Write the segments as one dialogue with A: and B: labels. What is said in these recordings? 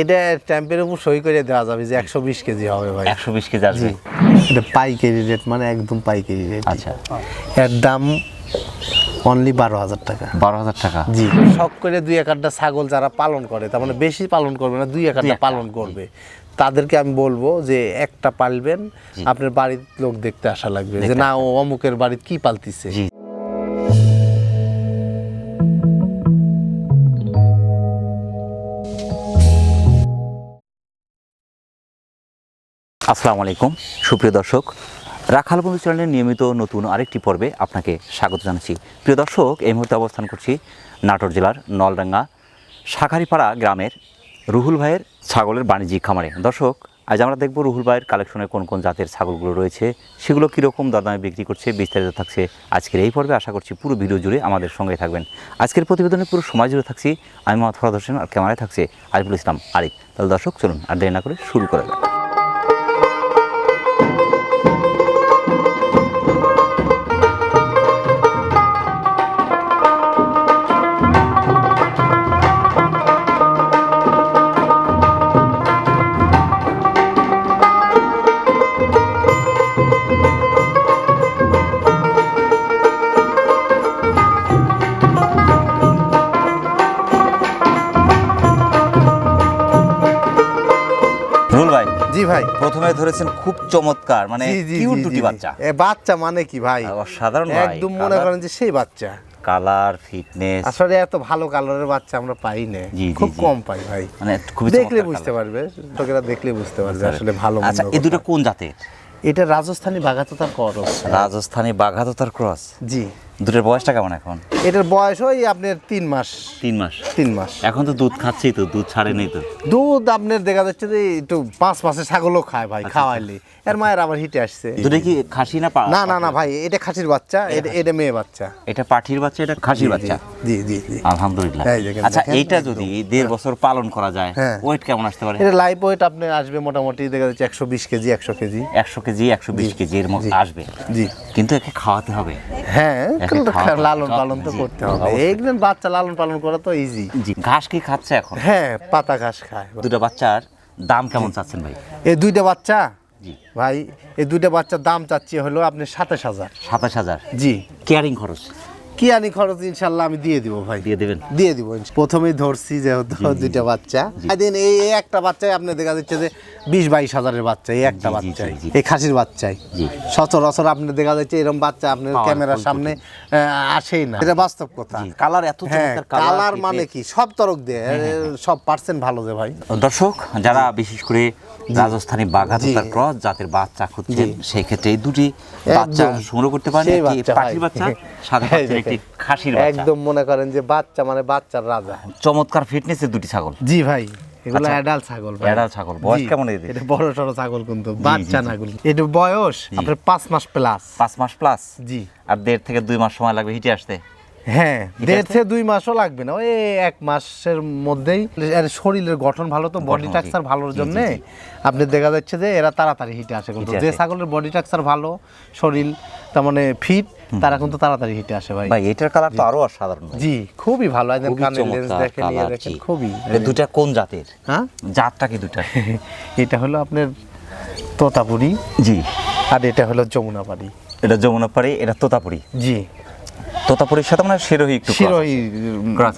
A: এটা ট্যাম্পের উপর সই করে দেওয়া যাবে যে একশো বিশ কেজি হবে ভাই।
B: একশো বিশ কেজি আসবে।
A: এটা পাইকারি রেট মানে একদম পাইকারি রেট
B: আচ্ছা।
A: এর দাম অনলি বারো হাজার টাকা।
B: বারো হাজার টাকা।
A: জি। শখ করে দুই একটা ছাগল যারা পালন করে তার মানে বেশি পালন করবে না দুই একটা। পালন করবে। তাদেরকে আমি বলব যে একটা পালবেন আপনার বাড়ির লোক দেখতে আসা লাগবে যে না ও অমুকের বাড়িতে কি পালতিছে।
B: আসসালামু আলাইকুম। সুপ্রিয় দর্শক, রাখাল বন্ধু চ্যানেলের নিয়মিত নতুন আরেকটি পর্বে আপনাকে স্বাগত জানাচ্ছি। প্রিয় দর্শক, এই মুহূর্তে অবস্থান করছি নাটোর জেলার নলডাঙ্গা শাখারিপাড়া গ্রামের রুহুল ভাইয়ের ছাগলের বাণিজ্যিক খামারে। দর্শক, আজ আমরা দেখব রুহুল ভাইয়ের কালেকশনে কোন কোন জাতের ছাগলগুলো রয়েছে, সেগুলো কীরকম দাদামে বিক্রি করছে, বিস্তারিত থাকছে আজকের এই পর্বে। আশা করছি পুরো ভিডিও জুড়ে আমাদের সঙ্গে থাকবেন। আজকের প্রতিবেদনে পুরো সময় জুড়ে থাকছি, আমি মোহাম্মদ ফরাদ হোসেন আর ক্যামেরায় থাকছে আরিফুল ইসলাম আরিফ। তাহলে দর্শক, চলুন আর দেরি না করে শুরু করা যাক। ধরেছেন খুব চমৎকার মানে কিউট দুটি বাচ্চা।
A: এ বাচ্চা মানে কি ভাই?
B: অসাধারণ
A: একদম মনে করেন যে সেই বাচ্চা।
B: কালার ফিটনেস
A: আসলে এত ভালো কালারের বাচ্চা আমরা পাই না। খুব কম পাই ভাই।
B: মানে খুবই
A: দেখলে বুঝতে পারবে লোকেরা দেখলে বুঝতে পারবে আসলে ভালো
B: আচ্ছা এই দুটো কোন জাতের?
A: এটা রাজস্থানী বাঘাততার করস।
B: রাজস্থানী বাঘাততার ক্রস?
A: জি।
B: দুটোর বয়সটা কেমন এখন?
A: এটার বয়স ওই আপনার তিন মাস।
B: তিন মাস।
A: তিন মাস।
B: এখন তো দুধ খাচ্ছেই তো দুধ ছাড়ে নেই তো।
A: দুধ আপনার দেখা যাচ্ছে যে একটু পাঁচ মাসের ছাগলও খায়
B: আচ্ছা,
A: ভাই খাওয়াইলে। এর মায়ের আবার হিটে আসছে।
B: দুটো কি খাসি না
A: না না না ভাই এটা খাসির বাচ্চা এটা এটা মেয়ে বাচ্চা।
B: এটা পাঠির বাচ্চা এটা খাসির বাচ্চা?
A: জি জি জি
B: আলহামদুলিল্লাহ। আচ্ছা এইটা যদি দেড় বছর পালন করা যায়
A: হ্যাঁ।
B: ওয়েট কেমন আসতে পারে?
A: এটা লাইভ ওয়েট আপনার আসবে মোটামুটি দেখা যাচ্ছে একশো বিশ কেজি একশো কেজি।
B: একশো কেজি একশো বিশ কেজি এর মধ্যে আসবে।
A: জি।
B: কিন্তু একে খাওয়াতে হবে।
A: হ্যাঁ। লালন পালন তো করতে হবে। এইগুলো বাচ্চা লালন পালন করা তো ইজি
B: জি ঘাস কি খাচ্ছে এখন?
A: হ্যাঁ পাতা ঘাস খায়।
B: দুটো বাচ্চার দাম কেমন চাচ্ছেন ভাই?
A: এই দুইটা বাচ্চা?
B: জি।
A: ভাই এই দুইটা বাচ্চার দাম চাচ্ছি হলো আপনি সাতাশ হাজার।
B: সাতাশ হাজার?
A: জি।
B: কেয়ারিং খরচ?
A: কি আনি খরচ ইনশাল্লাহ আমি দিয়ে দিব ভাই।
B: দিয়ে দেবেন?
A: দিয়ে দিব প্রথমেই ধরছি যেহেতু দুইটা বাচ্চা। দিন এই একটা বাচ্চাই আপনি দেখা যাচ্ছে যে বিশ বাইশ হাজারের বাচ্চা এই একটা বাচ্চাই। এই খাসির বাচ্চাই। সচরাচর আপনি দেখা যাচ্ছে এরকম বাচ্চা আপনার
B: Powerful
A: ক্যামেরার সামনে আসেই না। এটা বাস্তব কথা।
B: কালার এত
A: হ্যাঁ কালার মানে কি? সব তরক দিয়ে সব পার্সেন্ট ভালো যে ভাই।
B: দর্শক যারা বিশেষ করে রাজস্থানী বাঘাততার ক্রস জাতের বাচ্চা খুঁজছেন সেই ক্ষেত্রে এই দুটি বাচ্চা সংগ্রহ করতে পারেন।
A: সেই
B: একটি পাখির বাচ্চা সাদা একটি খাসির বাচ্চা।
A: একদম মনে করেন যে বাচ্চা মানে বাচ্চার রাজা।
B: চমৎকার ফিটনেসের দুটি ছাগল।
A: জি ভাই এগুলো
B: আচ্ছা।
A: অ্যাডাল্ট ছাগল ভাই।
B: অ্যাডাল্ট ছাগল। বয়স কেমন এদের?
A: এটা বড় সড়ো ছাগল কিন্তু বাচ্চা না গুলো এটা বয়স আপনার পাঁচ মাস প্লাস
B: পাঁচ মাস প্লাস
A: জি।
B: আর দেড় থেকে দুই মাস সময় লাগবে হিটে আসতে?
A: হ্যাঁ দেড় থেকে দুই মাসও লাগবে না ওই এক মাসের মধ্যেই। শরীরের গঠন ভালো তো বডি
B: জি।
A: স্ট্রাকচার ভালোর জন্য। আপনি দেখা যাচ্ছে যে এরা তাড়াতাড়ি হিটে আসে কিন্তু। যে ছাগলের বডি স্ট্রাকচার ভালো শরীর তার মানে ফিট তারা কিন্তু তাড়াতাড়ি হিটে আসে ভাই।
B: ভাই এটার কালার তো আরও অসাধারণ
A: জি খুবই ভালো। একদম
B: খুবই
A: কানের লেন্স দেখেন ইয়ে দেখেন খুবই
B: এটা দুটা কোন জাতের?
A: হ্যাঁ?
B: জাতটা কি দুটা
A: এটা হলো আপনার তোতাপুরি।
B: জি।
A: আর এটা হলো যমুনাপাড়ি।
B: এটা যমুনাপাড়ি এটা তোতাপুরি।
A: জি।
B: তোতাপুরির সাথে মানে শিরোহী একটু cross
A: শিরোই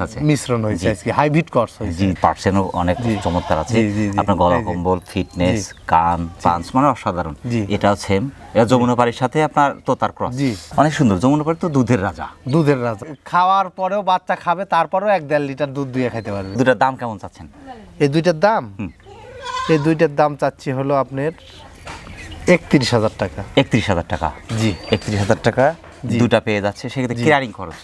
B: আছে।
A: মিশ্রণ হয়েছে আজকে হাইব্রিড কর্স হয়েছে।
B: জি পার্সেন্টও অনেক চমৎকার আছে। আপনার গলা কম্বল ফিটনেস কান পাঞ্চ মানে অসাধারণ। এটাও সেম এটা যমুনাপাড়ির সাথে আপনার তোতার ক্রস
A: জি।
B: অনেক সুন্দর। যমুনাপাড়ি তো দুধের রাজা।
A: দুধের রাজা। খাওয়ার পরেও বাচ্চা খাবে তারপরেও এক দেড় লিটার দুধ দিয়ে খেতে পারবে।
B: দুটার দাম কেমন চাচ্ছেন?
A: এই দুইটার দাম? এই দুইটার দাম চাচ্ছি হলো আপনার একত্রিশ হাজার টাকা।
B: একত্রিশ হাজার টাকা।
A: জি।
B: একত্রিশ হাজার টাকা। দুটা পেয়ে যাচ্ছে সেক্ষেত্রে কেয়ারিং খরচ।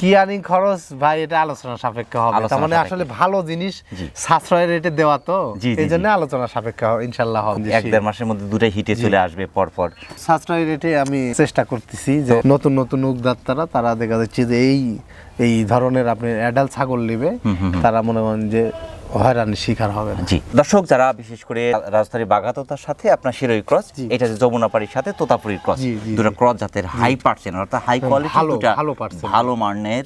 A: কিয়ারিং খরচ ভাই এটা আলোচনা সাপেক্ষে হবে। তার মানে আসলে ভালো জিনিস
B: সাশ্রয়
A: সাশ্রয়ের রেটে দেওয়া তো। এই জন্য আলোচনা সাপেক্ষে হবে, ইনশাল্লাহ হবে।
B: এক দেড় মাসের মধ্যে দুটাই হিটে চলে আসবে পর পর
A: সাশ্রয় রেটে আমি চেষ্টা করতেছি যে নতুন নতুন উদ্যোক্তারা তারা দেখা যাচ্ছে যে এই এই ধরনের আপনি অ্যাডাল্ট ছাগল নেবে তারা মনে করেন যে হয়রানির শিকার হবে
B: জি। দর্শক যারা বিশেষ করে রাজধানী বাগাততার সাথে আপনার শিরোই ক্রস এটা যে যমুনাপাড়ির সাথে তোতাপুরীর ক্রস দুটো ক্রস জাতের হাই পার্সেন্ট অর্থাৎ হাই কোয়ালিটি
A: ভালো,
B: দুটা।
A: ভালো
B: মানের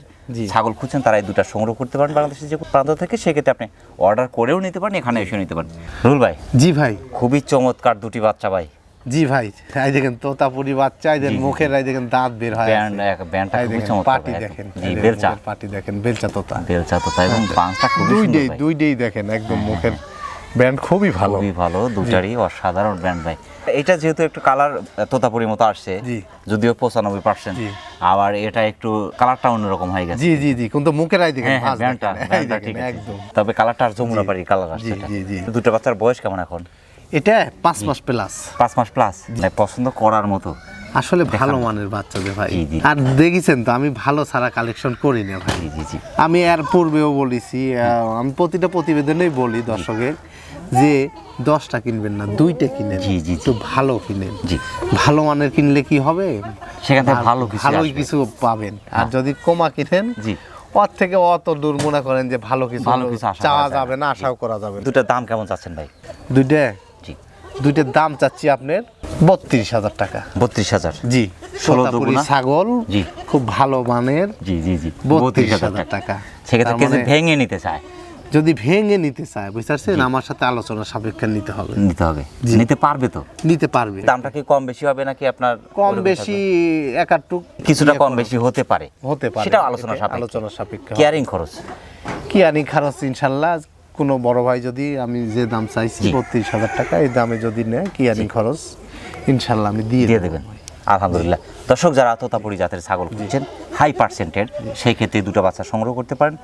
B: ছাগল খুঁজছেন তারা এই দুটা সংগ্রহ করতে পারেন বাংলাদেশের যে প্রান্ত থেকে। সেক্ষেত্রে আপনি অর্ডার করেও নিতে পারেন এখানে এসে নিতে পারেন। রুল ভাই
A: জি ভাই।
B: খুবই চমৎকার দুটি বাচ্চা ভাই।
A: জি ভাই এই দেখেন তোতাপুরি বাচ্চা এদের মুখের এই দেখেন দাঁত বের হয়
B: ব্যান্ড ব্যান্ডটা খুবই চমৎকার
A: পাটি দেখেন
B: বেলচা।
A: পাটি দেখেন বেলচা তোতা।
B: বেলচা তোতা এবং পাঁচটা খুবই
A: দুই ডেই দুই ডেই দেখেন একদম মুখের ব্যান্ড খুবই ভালো।
B: খুবই ভালো দুটারই অসাধারণ ব্র্যান্ড ভাই। এটা যেহেতু একটু কালার তোতাপুরি মতো আসছে
A: জি।
B: যদিও পঁচানব্বই পার্সেন্ট
A: জি।
B: আবার এটা একটু কালারটা অন্যরকম হয়ে গেছে।
A: জি জি জি কিন্তু মুখের আই দেখেন
B: হ্যাঁ হ্যাঁ
A: দেখেন,
B: ঠিক আছে।
A: একদম।
B: তবে কালারটা আর যমুনা পাড়ির কালার আসছে
A: জি, জি, জি।
B: দুটো বাচ্চার বয়স কেমন এখন?
A: এটা পাঁচ মাস প্লাস
B: পাঁচ মাস প্লাস মানে পছন্দ করার মতো।
A: আসলে ভালো মানের বাচ্চা যে ভাই। আর দেখেছেন তো আমি ভালো ছাড়া কালেকশন করি না ভাই। আমি এর পূর্বেও বলেছি আমি প্রতিটা প্রতিবেদনেই বলি দর্শকের যে দশটা কিনবেন না দুইটা কিনেন।
B: জি।
A: একটু ভালো কিনেন।
B: জি।
A: ভালো মানের কিনলে কি হবে?
B: সেখান থেকে ভালো কিছু
A: ভালোই কিছু পাবেন। আর যদি কমা কিনেন
B: জি।
A: ওর থেকে অত দূর মনে করেন যে ভালো কিছু
B: ভালো কিছু
A: চাওয়া যাবে না আশাও করা যাবে না।
B: দুটার দাম কেমন চাচ্ছেন ভাই?
A: দুইটা দুইটার দাম চাচ্ছি আপনার বত্রিশ হাজার টাকা।
B: বত্রিশ হাজার।
A: জি
B: দুগুণা?
A: ছাগল
B: জি।
A: খুব ভালো মানের
B: জি জি জি
A: বত্রিশ হাজার টাকা।
B: সেক্ষেত্রে
A: মানে
B: ভেঙে নিতে চায়।
A: যদি ভেঙে নিতে চায় বুঝতে আমার সাথে আলোচনা সাপেক্ষে নিতে হবে।
B: নিতে হবে। নিতে পারবে তো?
A: নিতে পারবে।
B: দামটা কি কম বেশি হবে নাকি আপনার
A: কম বেশি
B: থাকবে? কিছুটা কম বেশি হতে পারে।
A: হতে পারে।
B: সেটা আলোচনা সাপেক্ষে।
A: আলোচনা সাপেক্ষে
B: কেয়ারিং খরচ।
A: কি আনি খারচ ইনশাল্লাহ। কোনো বড় ভাই যদি আমি যে দাম চাইছি বত্রিশ হাজার টাকা এই দামে যদি নেয় কি আমি খরচ? ইনশাল্লাহ আমি দিয়ে
B: দিয়ে দেবেন। আলহামদুলিল্লাহ। দর্শক যারা তোতাপুরি জাতের ছাগল খুঁজছেন হাই পার্সেন্টের সেই ক্ষেত্রে দুটো বাচ্চা সংগ্রহ করতে পারেন।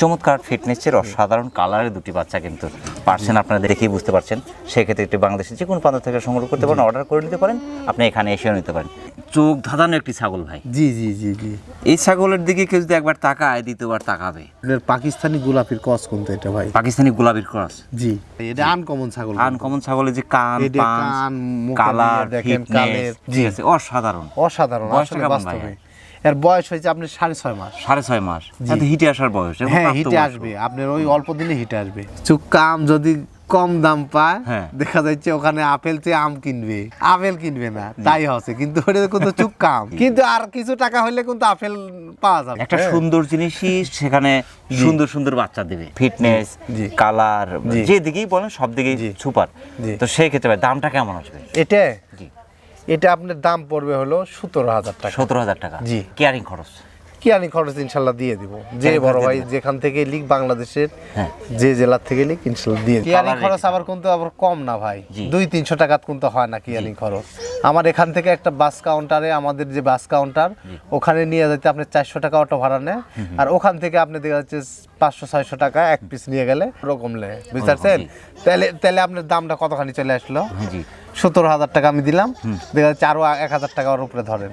B: চমৎকার ফিটনেসের অসাধারণ কালারের দুটি বাচ্চা কিন্তু পার্সেন্ট আপনারা দেখেই বুঝতে পারছেন। সেক্ষেত্রে একটি বাংলাদেশের যে কোনো প্রান্ত থেকে সংগ্রহ করতে পারেন অর্ডার করে নিতে পারেন আপনি এখানে এসেও নিতে পারেন। চোখ ধাঁধানো একটি ছাগল ভাই।
A: জি জি জি জি।
B: এই ছাগলের দিকে কেউ যদি একবার তাকায় দ্বিতীয়বার তাকাবে।
A: পাকিস্তানি গোলাপির কস কোনটা এটা ভাই?
B: পাকিস্তানি গোলাপির ক্রস।
A: জি। এটা আনকমন ছাগল
B: আনকমন ছাগলের যে কান
A: কান,
B: কালার
A: দেখেন,
B: ঠিক আছে অসাধারণ।
A: অসাধারণ আসলে বাস্তবে।
B: ভাই?
A: এর বয়স হয়েছে আপনার সাড়ে ছয় মাস।
B: সাড়ে ছয় মাস। হিটে আসার বয়স
A: হ্যাঁ হিটে আসবে। আপনার ওই অল্প দিনে হিটে আসবে। চুক কাম যদি কম দাম পায়
B: হ্যাঁ।
A: দেখা যাচ্ছে ওখানে আপেল চেয়ে আম কিনবে। আপেল কিনবে না তাই হচ্ছে। কিন্তু ওটা কিন্তু চুক কাম কিন্তু আর কিছু টাকা হলে কিন্তু আপেল পাওয়া যাবে।
B: একটা
A: হ্যাঁ।
B: সুন্দর জিনিসই সেখানে সুন্দর সুন্দর বাচ্চা দেবে। ফিটনেস
A: জি।
B: কালার। যে দিকেই বলেন সব দিকেই। সুপার তো সেই ক্ষেত্রে দামটা কেমন আসবে?
A: এটা?
B: জি।
A: এটা আপনার দাম পড়বে হলো সতেরো হাজার টাকা।
B: সতেরো হাজার টাকা।
A: জি।
B: কেয়ারিং খরচ।
A: খরচ ইনশাল্লাহ দিয়ে দিব। যে বড় ভাই যেখান থেকে লিখ বাংলাদেশের
B: হ্যাঁ।
A: যে জেলার থেকে লিখ ইনশাল্লাহ দিয়ে কিয়ারিং খরচ আবার কিন্তু আবার কম না ভাই। দুই তিনশো টাকা কিন্তু হয় না কিয়ারিং খরচ। আমার এখান থেকে একটা বাস কাউন্টারে আমাদের যে বাস কাউন্টার ওখানে নিয়ে যেতে আপনি চারশো টাকা অটো ভাড়া নেয়। আর ওখান থেকে আপনি দেখা যাচ্ছে পাঁচশো ছয়শো টাকা এক পিস নিয়ে গেলে ওরকম লে বুঝতে পারছেন তাহলে তাহলে আপনার দামটা কতখানি চলে আসলো?
B: জি।
A: সতেরো হাজার টাকা আমি দিলাম দেখা যাচ্ছে আরও এক হাজার টাকা ওর উপরে ধরেন।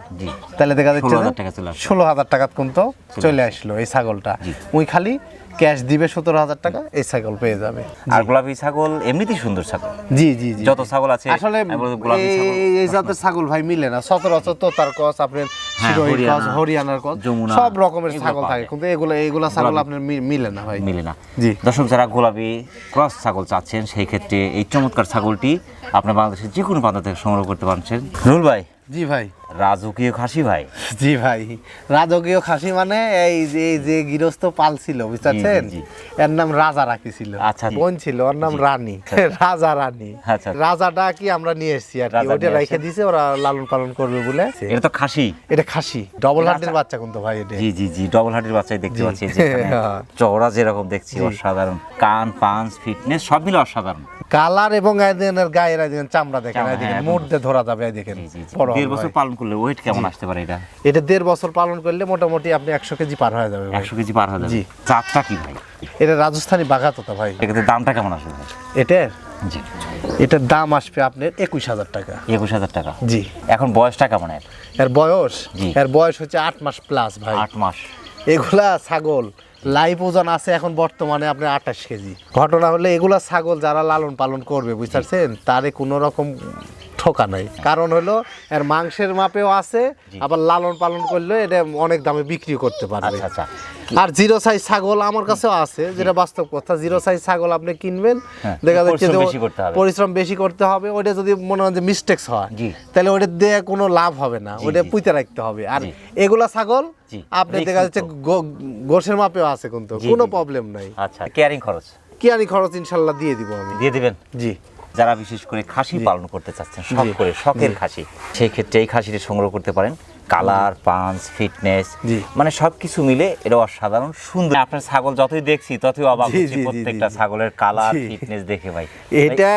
A: তাহলে দেখা যাচ্ছে
B: 16,000
A: যে
B: টাকা চলে আসলো।
A: ষোলো হাজার টাকা কিন্তু চলে আসলো। এই ছাগলটা। ওই খালি ক্যাশ দিবে সতেরো হাজার টাকা এই ছাগল পেয়ে যাবে।
B: আর গোলাপি ছাগল এমনিতেই সুন্দর ছাগল।
A: জি জি জি।
B: যত ছাগল আছে
A: আসলে এই- জাতের ছাগল ভাই মিলে না। সচরাচর তোতার কস আপনার
B: হ্যাঁ,
A: শিরোহী কস
B: হরিয়ানা,
A: হরিয়ানার কস সব রকমের ছাগল থাকে। কিন্তু এগুলো এগুলা ছাগল আপনার মিলে না ভাই।
B: মিলে না।
A: জি।
B: দর্শক যারা গোলাপি ক্রস ছাগল চাচ্ছেন সেই ক্ষেত্রে এই চমৎকার ছাগলটি আপনার বাংলাদেশের যে কোনো প্রান্ত থেকে সংগ্রহ করতে পারছেন। নুরুল ভাই
A: জি ভাই।
B: রাজকীয় খাসি ভাই?
A: জি ভাই। রাজকীয় খাসি মানে এই যে যে গৃহস্থ পাল ছিল বুঝতে পারছেন
B: জি, জি।
A: এর নাম রাজা রাখি ছিল।
B: আচ্ছা।
A: বোন ছিল ওর নাম রানী। রাজা রানী।
B: আচ্ছা।
A: রাজাটা কি আমরা নিয়ে এসেছি আর কি? ওটা রেখে দিছে ওরা লালন পালন করবে বলে
B: এটা তো খাসি।
A: এটা খাসি। ডবল হার্টের বাচ্চা কিন্তু ভাই এটা।
B: জি জি জি ডবল হার্টের বাচ্চাই দেখতে। পাচ্ছি। চওড়া যেরকম দেখছি অসাধারণ। কান পাঞ্চ ফিটনেস সব মিলে অসাধারণ।
A: কালার এবং এদের গায়ের দেখেন চামড়া দেখেন দেখেন
B: হ্যাঁ,
A: দিয়ে ধরা যাবে দেখেন
B: দেড় বছর পালন করলে ওয়েট কেমন আসতে পারে এটা?
A: এটা দেড় বছর পালন করলে মোটামুটি আপনি একশো কেজি পার হয়ে যাবে
B: একশো কেজি পার হয়ে যাবে।
A: জি।
B: চারটা কি ভাই?
A: এটা রাজস্থানী বাঘাতোতা ভাই।
B: এক্ষেত্রে দামটা কেমন আসবে
A: এটার
B: জি।
A: এটার দাম আসবে আপনার একুশ হাজার টাকা।
B: একুশ হাজার টাকা?
A: জি।
B: এখন বয়সটা কেমন এর?
A: এর বয়স। এর বয়স হচ্ছে আট মাস প্লাস ভাই।
B: আট মাস।
A: এগুলা ছাগল। লাইভ ওজন আছে এখন বর্তমানে আপনার আঠাশ কেজি। ঘটনা হলে এগুলো ছাগল যারা লালন পালন করবে, বুঝতে পারছেন? তারে কোনো রকম ঠোকা নাই। কারণ হলো এর মাংসের মাপেও আছে আবার লালন পালন করলে এটা অনেক দামে বিক্রি করতে পারবে।
B: আচ্ছা আচ্ছা।
A: আর জিরো সাইজ ছাগল আমার কাছেও আছে যেটা বাস্তব কথা। জিরো সাইজ ছাগল আপনি কিনবেন
B: হ্যাঁ,
A: দেখা যাচ্ছে যে। পরিশ্রম বেশি করতে হবে ওটা যদি মনে হয় যে মিস্টেক্স হয় তাহলে ওটা দিয়ে কোনো লাভ হবে না ওটা পুঁতে রাখতে হবে। আর এগুলা ছাগল আপনি দেখা যাচ্ছে
B: মুক্ত।
A: গো- গোশের মাপেও আছে কিন্তু কোনো প্রবলেম নাই।
B: আচ্ছা কেয়ারিং খরচ?
A: কি আনি খরচ ইনশাল্লাহ দিয়ে দিব আমি।
B: দিয়ে দিবেন?
A: জি।
B: যারা বিশেষ করে খাসি পালন করতে চাচ্ছেন শখ করে শখের খাসি সেই ক্ষেত্রে এই খাসিটি সংগ্রহ করতে পারেন। Colour punch fitness. মানে সবকিছু মিলে এটা অসাধারণ সুন্দর। আপনার ছাগল যতই দেখছি ততই অবাক হচ্ছি প্রত্যেকটা ছাগলের কালার ফিটনেস দেখে ভাই।
A: এটা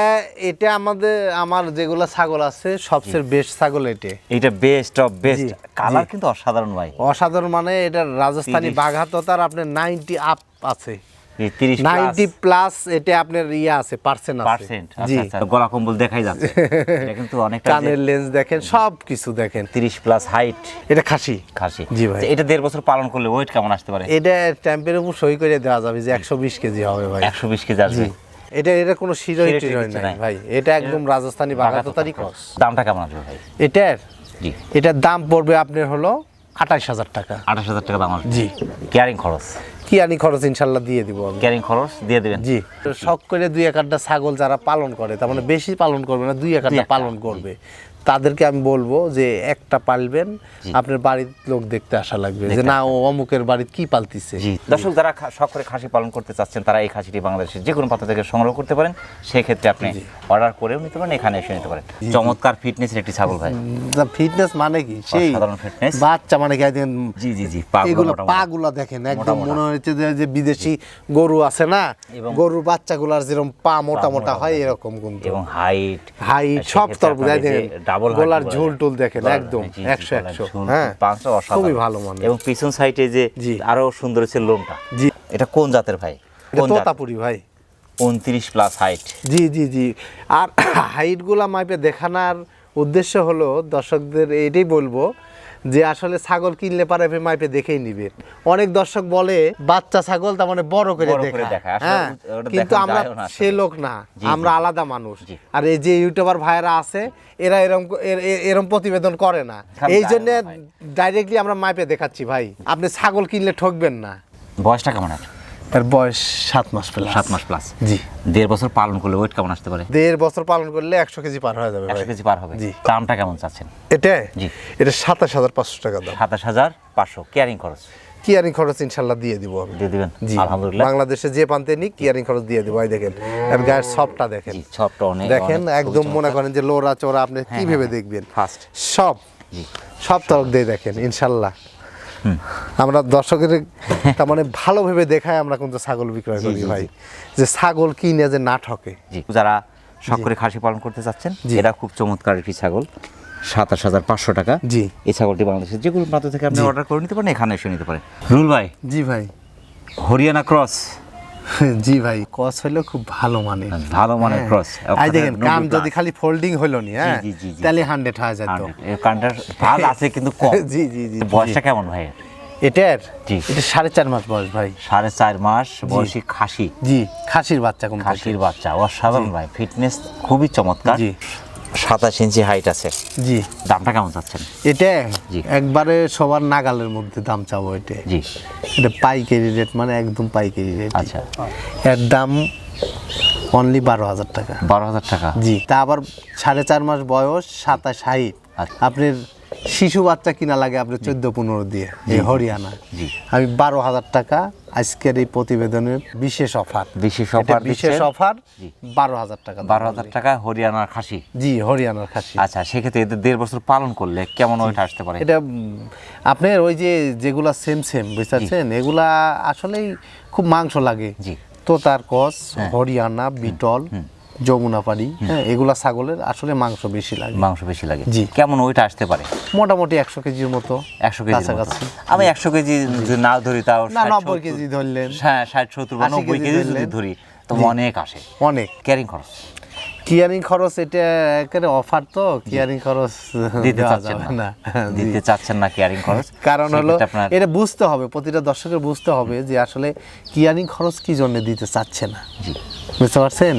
A: এটা আমাদের আমার যেগুলো ছাগল আছে সবচেয়ে বেস্ট ছাগল এটা।
B: এটা বেস্ট অফ বেস্ট কালার কিন্তু অসাধারণ ভাই।
A: অসাধারণ মানে এটা রাজস্থানি। বাঘাততার আপনার নাইনটি আপ আছে।
B: এই 30
A: নাইনটি প্লাস এটা আপনার ইয়ে আছে পার্সেন্ট আছে। জি।
B: গলা কম্বল দেখাই যাচ্ছে। এটা কিন্তু অনেকটা
A: কানের লেন্স দেখেন সব কিছু দেখেন।
B: 30 প্লাস হাইট
A: এটা খাসি।
B: খাসি।
A: জি ভাই।
B: এটা দেড় বছর পালন করলে ওয়েট কেমন আসতে পারে?
A: এটা ট্যাম্পের উপর সই করে দেওয়া যাবে যে একশো বিশ কেজি হবে ভাই।
B: একশো বিশ কেজি আসবে।
A: এটা এটা কোনো শিরোই
B: শিরোই
A: টিরোই নাই। ভাই। এটা একদম রাজস্থানি কস
B: দামটা কেমন আসবে ভাই?
A: এটার?
B: জি।
A: এটার দাম পড়বে আপনার হলো আঠাইশ হাজার টাকা।
B: আঠাশ হাজার টাকা দাম
A: জি।
B: কেয়ারিং খরচ?
A: কি আনি খরচ ইনশাল্লাহ দিয়ে দিব
B: কিয়ানি খরচ? দিয়ে দিবেন।
A: জি। শখ করে দুই এক ছাগল যারা পালন করে তার মানে বেশি পালন করবে না দুই এক পালন করবে। তাদেরকে আমি বলব যে একটা পালবেন আপনার বাড়ির লোক দেখতে আসা লাগবে যে না ও অমুকের বাড়িতে কি পালতিছে?
B: দর্শক যারা খা- শখ করে খাসি পালন করতে চাচ্ছেন তারা এই খাসিটি বাংলাদেশের যে কোনো পাত্র থেকে সংগ্রহ করতে পারেন। সেই ক্ষেত্রে আপনি অর্ডার করেও নিতে পারেন এখানে এসে নিতে পারেন। চমৎকার ফিটনেসের একটি ছাগল ভাই।
A: ফিটনেস মানে কি? সেই
B: অসাধারণ fitness।
A: বাচ্চা মানে কি? একদিন
B: জি জি জি পা
A: এগুলো পাগুলা দেখেন একদম মনে হচ্ছে যে যে বিদেশি গরু আছে না
B: এবং-
A: গরুর বাচ্চাগুলার যেরকম পা মোটা মোটা হয় এরকম কিন্তু।
B: এবং হাইট
A: হাই সব তরফ দেখেন।
B: ডাবল
A: গোলার ঝোল টোল দেখেন একদম একশো হ্যাঁ খুবই ভালো মানে
B: এবং পিছন সাইডে যে। আরও সুন্দর হচ্ছে লোমটা
A: জি।
B: এটা কোন জাতের ভাই? কোন
A: তোতাপুরি ভাই।
B: উনত্রিশ প্লাস হাইট
A: জি জি জি। আর হাইটগুলা মাইপে দেখানোর উদ্দেশ্য হলো দর্শকদের এটাই বলব যে আসলে ছাগল কিনলে পারে মাইপে দেখেই নিবে। অনেক দর্শক বলে বাচ্চা ছাগল তার মানে বড় করে দেখে হ্যাঁ কিন্তু আমরা। সে লোক না আমরা আলাদা মানুষ। আর এই যে ইউটিউবার ভাইরা আছে এরা এরকম এর- এর- এরম প্রতিবেদন করে না। এই জন্য ডাইরেক্টলি আমরা মাইপে দেখাচ্ছি ভাই। আপনি ছাগল কিনলে ঠকবেন না।
B: বয়সটা কেমন আছে
A: এর বয়স সাত মাস প্লাস
B: সাত মাস প্লাস
A: জি।
B: দেড় বছর পালন করলে ওয়েট কেমন আসতে পারে?
A: দেড় বছর পালন করলে একশো কেজি পার হয়ে যাবে
B: একশো কেজি পার হবে।
A: জি।
B: দামটা কেমন চাচ্ছেন?
A: এটা?
B: জি।
A: এটা সাতাশ হাজার পাঁচশো টাকা দাম।
B: সাতাশ হাজার পাঁচশো। কেয়ারিং খরচ?
A: কিয়ারিং খরচ ইনশাল্লাহ দিয়ে দিব আমি।
B: দিয়ে দিবেন?
A: জি।
B: আলহামদুলিল্লাহ।
A: বাংলাদেশে যে প্রান্তে নিক কিয়ারিং খরচ দিয়ে দিব। এই দেখেন এর গায়ের সবটা দেখেন।
B: সবটা অনেক
A: দেখেন একদম মনে করেন যে লোরা চোরা আপনি কি ভেবে
B: হ্যাঁ,
A: দেখবেন?
B: Fast।
A: সব।
B: জি।
A: সব তরফ দিয়ে দেখেন ইনশাল্লাহ। আমরা দর্শকের তার মানে ভালো ভেবে দেখায় আমরা কিন্তু ছাগল বিক্রয় করি ভাই। যে ছাগল কিনে যে না ঠকে।
B: যারা শখ করে খাসি পালন করতে চাচ্ছেন। এটা খুব চমৎকার একটি ছাগল সাতাশ হাজার পাঁচশো টাকা।
A: জি।
B: এই ছাগলটি বাংলাদেশের যে কোনো প্রান্ত থেকে আপনি অর্ডার করে নিতে পারেন এখানে এসে নিতে পারেন। রুল ভাই
A: জি ভাই।
B: হরিয়ানা ক্রস।
A: জি ভাই হইল খুব ভালো মানে।
B: ভালো মানের ক্রস
A: আই দেখেন কান যদি খালি ফোল্ডিং নি হ্যাঁ। তাহলে হান্ড্রেড হয়ে যেত
B: ভালো আছে কিন্তু কম।
A: জি জি জি
B: বয়সটা কেমন ভাই?
A: এটার?
B: জি।
A: এটা সাড়ে চার মাস বয়স ভাই।
B: সাড়ে চার মাস বয়সী খাসি।
A: জি খাসির বাচ্চা কোন
B: খাসির বাচ্চা অসাধারণ ভাই। ফিটনেস খুবই চমৎকার।
A: জি।
B: সাতাশ ইঞ্চি হাইট আছে।
A: জি।
B: দামটা কেমন চাচ্ছেন?
A: এটা
B: জি।
A: একবারে সবার নাগালের মধ্যে দাম চাবো এটা।
B: জি।
A: এটা পাইকারি রেট মানে একদম পাইকারি রেট
B: আচ্ছা।
A: এর দাম অনলি বারো হাজার টাকা।
B: বারো হাজার টাকা?
A: জি। তা আবার সাড়ে চার মাস বয়স সাতাশ হাইট
B: আচ্ছা।
A: আপনার শিশু বাচ্চা কিনা লাগে আপনার চোদ্দ পনেরো দিয়ে এই হরিয়ানা। আমি বারো হাজার টাকা আজকের এই প্রতিবেদনের বিশেষ অফার।
B: বিশেষ অফার
A: বিশেষ অফার বারো হাজার টাকা
B: বারো হাজার টাকা হরিয়ানার খাসি?
A: জি হরিয়ানার খাসি।
B: আচ্ছা সেক্ষেত্রে এদের দেড় বছর পালন করলে কেমন ওইটা আসতে পারে?
A: এটা আপনার ওই যে যেগুলা সেম সেম বুঝতে পারছেন এগুলা আসলেই খুব মাংস লাগে।
B: জি।
A: তোতার কস হরিয়ানা বিটল যমুনাপাড়ি হ্যাঁ এগুলা ছাগলের আসলে মাংস বেশি লাগে।
B: মাংস বেশি লাগে।
A: জি।
B: কেমন ওইটা আসতে পারে?
A: মোটামুটি একশো কেজির মতো
B: একশো কেজি
A: কাছাকাছি।
B: আমি একশো কেজি না ধরি তাও
A: নব্বই কেজি ধরলেন।
B: হ্যাঁ ষাট সত্তর বা নব্বই
A: কেজি
B: কেজি যদি ধরি তো অনেক আসে।
A: অনেক।
B: ক্যারিং খরচ।
A: কিয়ারিং খরচ এটা একেবারে অফার তো কিয়ারিং খরচ
B: দিতে চাচ্ছেন না। দিতে চাচ্ছেন না ক্যারিং খরচ।
A: কারণ হলো এটা বুঝতে হবে প্রতিটা দর্শকের বুঝতে হবে যে আসলে কিয়ারিং খরচ কি জন্য দিতে চাচ্ছে না।
B: জি।
A: বুঝতে পারছেন?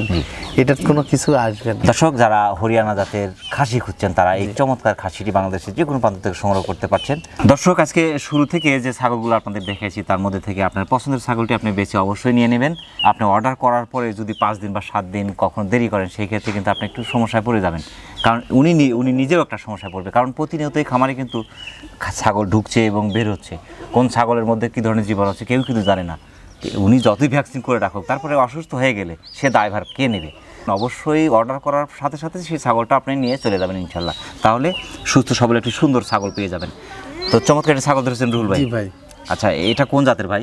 A: এটার কোনো কিছু আসবে না।
B: দর্শক যারা হরিয়ানা জাতের খাসি খুঁজছেন তারা এই চমৎকার খাসিটি বাংলাদেশের যে কোনো প্রান্ত থেকে সংগ্রহ করতে পারছেন। দর্শক আজকে শুরু থেকে যে ছাগলগুলো আপনাদের দেখেছি তার মধ্যে থেকে আপনার পছন্দের ছাগলটি আপনি বেছে অবশ্যই নিয়ে নেবেন। আপনি অর্ডার করার পরে যদি পাঁচ দিন বা সাত দিন কখনো দেরি করেন সেই ক্ষেত্রে কিন্তু আপনি একটু সমস্যায় পড়ে যাবেন। কারণ উনি উনি নিজেও একটা সমস্যায় পড়বে। কারণ প্রতিনিয়তই খামারে কিন্তু ছাগল ঢুকছে এবং বের হচ্ছে। কোন ছাগলের মধ্যে কী ধরনের জীবন আছে কেউ কিন্তু জানে না। উনি যতই ভ্যাকসিন করে রাখুক তারপরে অসুস্থ হয়ে গেলে সে দায়ভার কে নেবে? অবশ্যই অর্ডার করার সাথে সাথে সেই ছাগলটা আপনি নিয়ে চলে যাবেন ইনশাল্লাহ তাহলে সুস্থ সবল একটি সুন্দর ছাগল পেয়ে যাবেন। তো চমৎকার একটা ছাগল ধরেছেন রুহুল ভাই।
A: ভাই।
B: আচ্ছা এটা কোন জাতের ভাই?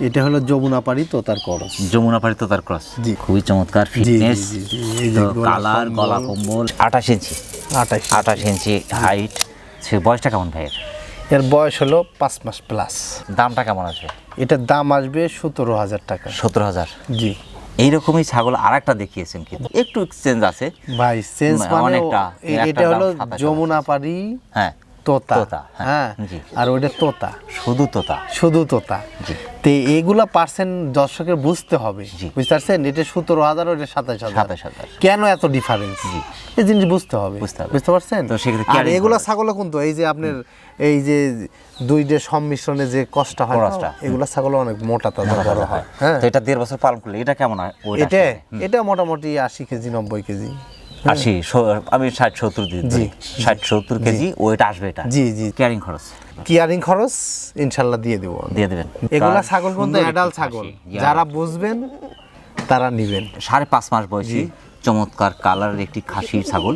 A: এটা হলো যমুনা পাড়ি তো তার করস।
B: যমুনা পাড়ি তো তার ক্রস।
A: জি।
B: খুবই চমৎকার ফিটনেস কালার গলা কম্বল আঠাশ ইঞ্চি।
A: আঠাশ
B: আঠাশ ইঞ্চি হাইট সে বয়সটা কেমন ভাইয়ের?
A: এর বয়স হলো পাঁচ মাস প্লাস
B: দামটা কেমন আসবে?
A: এটার দাম আসবে সতেরো হাজার টাকা।
B: সতেরো হাজার।
A: জি।
B: এইরকমই ছাগল আর একটা দেখিয়েছেন কিন্তু। একটু এক্সচেঞ্জ আছে।
A: ভাই সেন্স
B: মানে
A: এটা হলো
B: দাম 27
A: যমুনা পাড়ি
B: হ্যাঁ।
A: তোতা।
B: হ্যাঁ,
A: হ্যাঁ আর ওইটা তোতা।
B: শুধু তোতা।
A: শুধু তোতা। তো এইগুলা পার্সেন্ট দর্শকের বুঝতে হবে। বুঝতে পারছেন? এটা সতেরো হাজার ওটা সাতাশ হাজার।
B: 27,000
A: কেন এত ডিফারেন্স এই জিনিস বুঝতে হবে।
B: বুঝতে
A: পারছেন? আর এগুলা
B: করা।
A: ছাগল কিন্তু এই যে আপনার এই যে দুইটা সম্মিশ্রণে যে কষ্ট হয়। এগুলা ছাগল অনেক মোটা তাজা বড় হয়। হ্যাঁ।
B: এটা দেড় বছর পালন করলে এটা কেমন হয়?
A: এটা এটা মোটামুটি আশি কেজি নব্বই কেজি।
B: আশি আমি ষাট সত্তর
A: জি,
B: ষাট সত্তর কেজি ওইটা আসবে এটা।
A: জি জি।
B: ক্যারিং খরচ।
A: কিয়ারিং খরচ ইনশাল্লাহ দিয়ে দেবো।
B: দিয়ে দেবেন।
A: এগুলা ছাগল কিন্তু অ্যাডাল্ট
B: খাসি,
A: ছাগল। যারা বুঝবেন তারা নিবেন।
B: সাড়ে পাঁচ মাস বয়সী চমৎকার কালারের একটি খাসির ছাগল।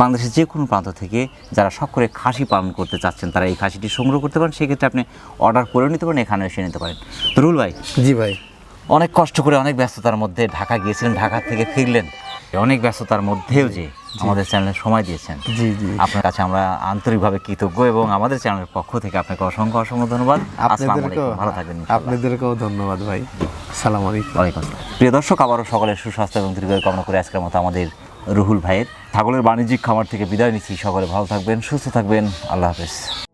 B: বাংলাদেশের যে কোনো প্রান্ত থেকে যারা শখ করে খাসি পালন করতে চাচ্ছেন তারা এই খাসিটি সংগ্রহ করতে পারেন। সেক্ষেত্রে আপনি অর্ডার করে নিতে পারেন এখানে এসে নিতে পারেন। রুল ভাই
A: জি ভাই।
B: অনেক কষ্ট করে অনেক ব্যস্ততার মধ্যে ঢাকা গিয়েছিলেন ঢাকা থেকে ফিরলেন। অনেক ব্যস্ততার মধ্যেও যে আমাদের চ্যানেলে সময় দিয়েছেন।
A: জি জি।
B: আপনার কাছে আমরা আন্তরিকভাবে কৃতজ্ঞ এবং আমাদের চ্যানেলের পক্ষ থেকে আপনাকে অসংখ্য অসংখ্য ধন্যবাদ।
A: আপনাদেরকেও
B: ভালো থাকবেন।
A: আপনাদেরকেও ধন্যবাদ ভাই। সালাম আলাইকুম।
B: প্রিয় দর্শক আবারও সকলের সুস্বাস্থ্য এবং দীর্ঘায়ু কামনা করে আজকের মতো আমাদের রুহুল ভাইয়ের ছাগলের বাণিজ্যিক খামার থেকে বিদায় নিচ্ছি। সকলে ভালো থাকবেন সুস্থ থাকবেন। আল্লাহ হাফেজ।